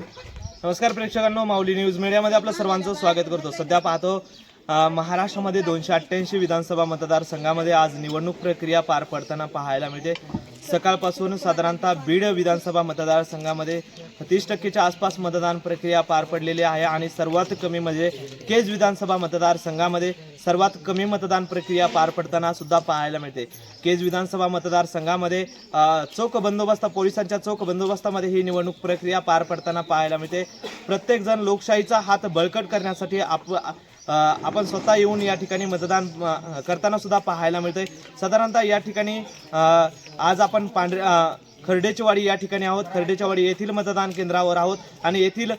नमस्कार प्रेक्षकांनो माऊली न्यूज मीडियामध्ये आपलं सर्वांचं स्वागत करतो. सध्या पाहतो महाराष्ट्रामध्ये दोनशे अठ्ठ्याऐंशी विधानसभा मतदारसंघामध्ये आज निवडणूक प्रक्रिया पार पडताना पाहायला मिळते. सकाळपासून साधारणतः बीड विधानसभा मतदारसंघामध्ये तीस टक्केच्या आसपास मतदान प्रक्रिया पार पडलेली आहे आणि सर्वात कमी म्हणजे केज विधानसभा मतदारसंघामध्ये सर्वात कमी मतदान प्रक्रिया पार पडताना सुद्धा पाहायला मिळते. केज विधानसभा मतदारसंघामध्ये चोख बंदोबस्त पोलिसांच्या चोख बंदोबस्तामध्ये ही निवडणूक प्रक्रिया पार पडताना पाहायला मिळते. प्रत्येकजण लोकशाहीचा हात बळकट करण्यासाठी आप आपण स्वतः येऊन या ठिकाणी मतदान करताना सुद्धा पाहायला मिळतंय. साधारणतः या ठिकाणी आज आपण पांढरे खर्डेचीवाडी या ठिकाणी आहोत. खर्डेच्यावाडी येथील मतदान केंद्रावर आहोत. आणि येथील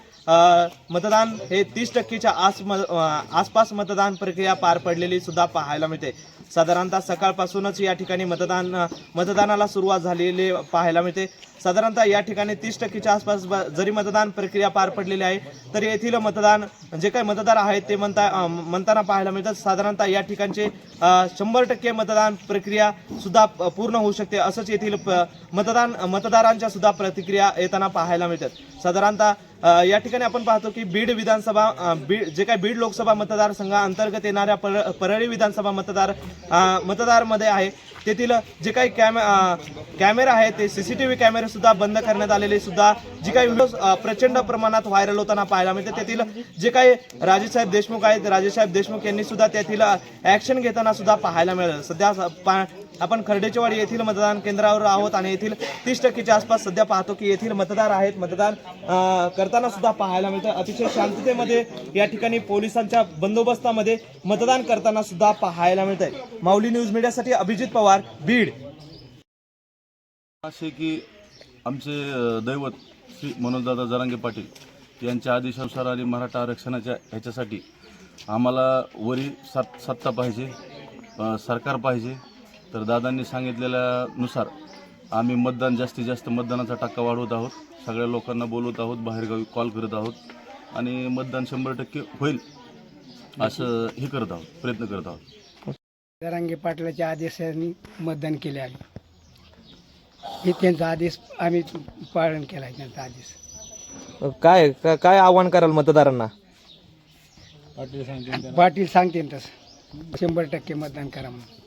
मतदान हे तीस टक्केच्या आस म- आसपास मतदान प्रक्रिया पार पडलेली सुद्धा पाहायला मिळते. साधारणतः सकाळपासूनच या ठिकाणी मतदान मतदानाला सुरुवात झालेली पाहायला मिळते. साधारणतः या ठिकाणी तीस टक्केच्या आसपास ब- जरी मतदान प्रक्रिया पार पडलेली आहे तरी येथील मतदान जे काही मतदार आहेत ते म्हणता म्हणताना पाहायला मिळतात. साधारणतः या ठिकाणचे शंभर टक्के मतदान प्रक्रिया सुद्धा पूर्ण होऊ शकते. असंच येथील प- मतदान मतदारांच्या सुद्धा प्रतिक्रिया येताना पाहायला मिळतात. साधारणतः या ठिकाणी आपण पाहतो की बीड विधानसभा बीड जे काही बीड लोकसभा मतदारसंघा अंतर्गत येणाऱ्या पर परळी विधानसभा मतदार मतदारमध्ये आहे. तेथील जे काही कॅमे कॅमेरा आहे ते सीसीटीव्ही कॅमेरे सुद्धा बंद करण्यात आलेले सुद्धा जी काही व्हिडिओ प्रचंड प्रमाणात व्हायरल होताना पाहायला मिळते. तेथील जे काही राजेसाहेब देशमुख आहेत राजेसाहेब देशमुख यांनी सुद्धा तेथील ऍक्शन घेताना सुद्धा पाहायला मिळालं. सध्या स- पा- आपण खर्डेचेवाडी येथील मतदान केंद्रावर आहोत आणि येथील तीस टक्केच्या आसपास सध्या पाहतो की येथील मतदार आहेत. मतदान करताना सुद्धा पाहायला मिळतं. अतिशय शांततेमध्ये या ठिकाणी पोलिसांच्या बंदोबस्तामध्ये मतदान करताना सुद्धा पाहायला मिळत आहे माऊली न्यूज मीडियासाठी अभिजित पवार बीड. असे की आमचे दैवत श्री मनोजदादा जरांगे पाटील यांच्या आदेशानुसार आणि मराठा आरक्षणाच्या ह्याच्यासाठी आम्हाला वरी सत् सत्ता पाहिजे सरकार पाहिजे. तर दादांनी सांगितलेल्यानुसार आम्ही मतदान जास्तीत जास्त मतदानाचा टक्का वाढवत आहोत. सगळ्या लोकांना बोलवत आहोत बाहेरगावी कॉल करत आहोत आणि मतदान शंभर टक्के होईल असं हे करत आहोत प्रयत्न करत आहोत. जरांगे पाटलाच्या आदेशाने मतदान केले आम्ही. हे त्यांचा आदेश आम्ही पालन केला आहे त्यांचा आदेश. काय का- काय आव्हान कराल मतदारांना? पाटील सांगते तसं. शंभर टक्के मतदान करा म्हणून.